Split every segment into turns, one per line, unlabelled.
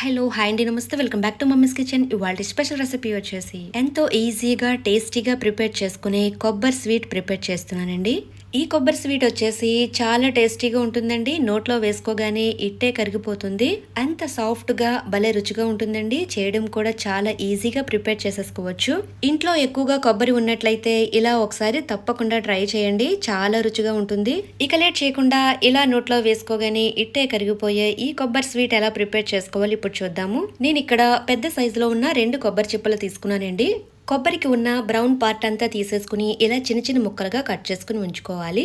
Hello hi అండి నమస్తే. Welcome back to mummy's kitchen. ఇవాళ స్పెషల్ రెసిపీ వచ్చేసి ఎంతో ఈజీగా టేస్టీగా ప్రిపేర్ చేసుకునే కొబ్బరి స్వీట్ ప్రిపేర్ చేస్తున్నానండి. ఈ కొబ్బరి స్వీట్ వచ్చేసి చాలా టేస్టీగా ఉంటుందండి. నోట్లో వేసుకోగానే ఇట్టే కరిగిపోతుంది. అంత సాఫ్ట్గా భలే రుచిగా ఉంటుందండి. చేయడం కూడా చాలా ఈజీగా ప్రిపేర్ చేసేసుకోవచ్చు. ఇంట్లో ఎక్కువగా కొబ్బరి ఉన్నట్లయితే ఇలా ఒకసారి తప్పకుండా ట్రై చేయండి. చాలా రుచిగా ఉంటుంది. ఇక లేట్ చేయకుండా ఇలా నోట్లో వేసుకోగానే ఇట్టే కరిగిపోయే ఈ కొబ్బరి స్వీట్ ఎలా ప్రిపేర్ చేసుకోవాలి ఇప్పుడు చూద్దాము. నేను ఇక్కడ పెద్ద సైజులో ఉన్న రెండు కొబ్బరి చిప్పలు తీసుకున్నానండి. కొబ్బరికి ఉన్న బ్రౌన్ పార్ట్ అంతా తీసేసుకుని ఇలా చిన్న చిన్న ముక్కలుగా కట్ చేసుకుని ఉంచుకోవాలి.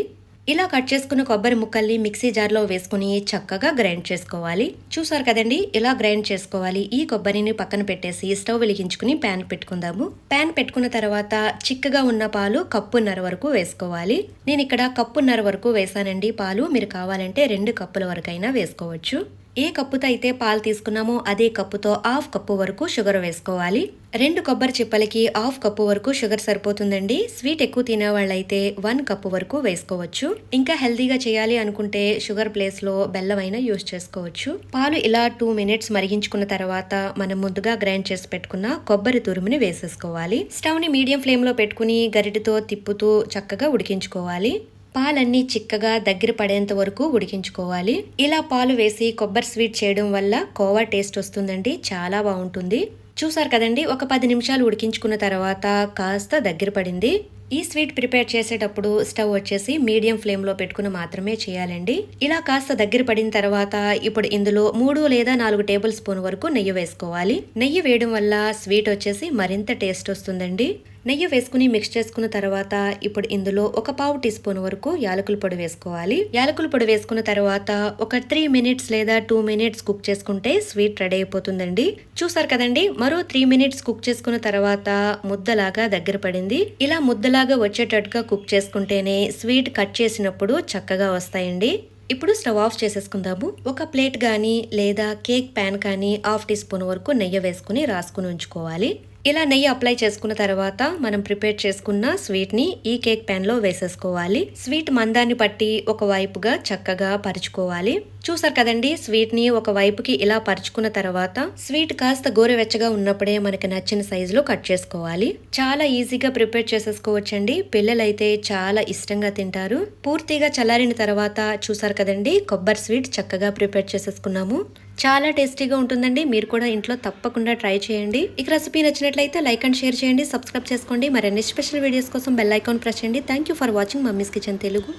ఇలా కట్ చేసుకున్న కొబ్బరి ముక్కల్ని మిక్సీ జార్లో వేసుకుని చక్కగా గ్రైండ్ చేసుకోవాలి. చూసారు కదండి? ఇలా గ్రైండ్ చేసుకోవాలి. ఈ కొబ్బరిని పక్కన పెట్టేసి స్టవ్ వెలిగించుకుని ప్యాన్ పెట్టుకుందాము. ప్యాన్ పెట్టుకున్న తర్వాత చిక్కగా ఉన్న పాలు కప్పున్నర వరకు వేసుకోవాలి. నేను ఇక్కడ కప్పున్నర వరకు వేసానండి. పాలు మీరు కావాలంటే రెండు కప్పుల వరకైనా వేసుకోవచ్చు. ఏ కప్పుతో అయితే పాలు తీసుకున్నామో అదే కప్పుతో హాఫ్ కప్పు వరకు షుగర్ వేసుకోవాలి. రెండు కొబ్బరి చిప్పలకి హాఫ్ కప్పు వరకు షుగర్ సరిపోతుందండి. స్వీట్ ఎక్కువ తినే వాళ్ళైతే వన్ కప్పు వరకు వేసుకోవచ్చు. ఇంకా హెల్దీగా చేయాలి అనుకుంటే షుగర్ ప్లేస్లో బెల్లం అయినా యూస్ చేసుకోవచ్చు. పాలు ఇలా టూ మినిట్స్ మరిగించుకున్న తర్వాత మనం ముందుగా గ్రైండ్ చేసి పెట్టుకున్న కొబ్బరి తురుముని వేసేసుకోవాలి. స్టవ్ని మీడియం ఫ్లేమ్లో పెట్టుకుని గరిటెతో తిప్పుతూ చక్కగా ఉడికించుకోవాలి. పాలన్నీ చిక్కగా దగ్గర పడేంత వరకు ఉడికించుకోవాలి. ఇలా పాలు వేసి కొబ్బరి స్వీట్ చేయడం వల్ల కోవా టేస్ట్ వస్తుందండి. చాలా బాగుంటుంది. చూసారు కదండి ఒక పది నిమిషాలు ఉడికించుకున్న తర్వాత కాస్త దగ్గర పడింది. ఈ స్వీట్ ప్రిపేర్ చేసేటప్పుడు స్టవ్ వచ్చేసి మీడియం ఫ్లేమ్లో పెట్టుకుని మాత్రమే చేయాలండి. ఇలా కాస్త దగ్గర పడిన తర్వాత ఇప్పుడు ఇందులో మూడు లేదా నాలుగు టేబుల్ స్పూన్ వరకు నెయ్యి వేసుకోవాలి. నెయ్యి వేయడం వల్ల స్వీట్ వచ్చేసి మరింత టేస్ట్ వస్తుందండి. నెయ్యి వేసుకుని మిక్స్ చేసుకున్న తర్వాత ఇప్పుడు ఇందులో ఒక పావు టీ స్పూన్ వరకు యాలకుల పొడి వేసుకోవాలి. యాలకుల పొడి వేసుకున్న తర్వాత ఒక త్రీ మినిట్స్ లేదా టూ మినిట్స్ కుక్ చేసుకుంటే స్వీట్ రెడీ అయిపోతుందండి. చూసారు కదండి మరో త్రీ మినిట్స్ కుక్ చేసుకున్న తర్వాత ముద్దలాగా దగ్గర పడింది. ఇలా ముద్దలాగా వచ్చేటట్టుగా కుక్ చేసుకుంటేనే స్వీట్ కట్ చేసినప్పుడు చక్కగా వస్తాయండి. ఇప్పుడు స్టవ్ ఆఫ్ చేసేసుకుందాము. ఒక ప్లేట్ కానీ లేదా కేక్ ప్యాన్ కానీ హాఫ్ టీ స్పూన్ వరకు నెయ్యి వేసుకుని రాసుకుని ఉంచుకోవాలి. ఇలా నెయ్యి అప్లై చేసుకున్న తర్వాత మనం ప్రిపేర్ చేసుకున్న స్వీట్ని ఈ కేక్ ప్యాన్లో వేసేసుకోవాలి. స్వీట్ మందాన్ని పట్టి ఒక వైపుగా చక్కగా పరుచుకోవాలి. చూసారు కదండి స్వీట్ని ఒక వైపుకి ఇలా పరుచుకున్న తర్వాత స్వీట్ కాస్త గోరువెచ్చగా ఉన్నప్పుడే మనకి నచ్చిన సైజులో కట్ చేసుకోవాలి. చాలా ఈజీగా ప్రిపేర్ చేసేసుకోవచ్చండి. పిల్లలైతే చాలా ఇష్టంగా తింటారు. పూర్తిగా చల్లారిన తర్వాత చూసారు కదండి కొబ్బరి స్వీట్ చక్కగా ప్రిపేర్ చేసేసుకున్నాము. చాలా టేస్టీగా ఉంటుందండి. మీరు కూడా ఇంట్లో తప్పకుండా ట్రై చేయండి. ఇక రెసిపీ నచ్చినట్లయితే లైక్ అండ్ షేర్ చేయండి సబ్స్క్రైబ్ చేసుకోండి. మరిన్ని స్పెషల్ వీడియోస్ కోసం బెల్ ఐకాన్ ప్రెస్ చేయండి. Thank you for watching mummy's kitchen Telugu.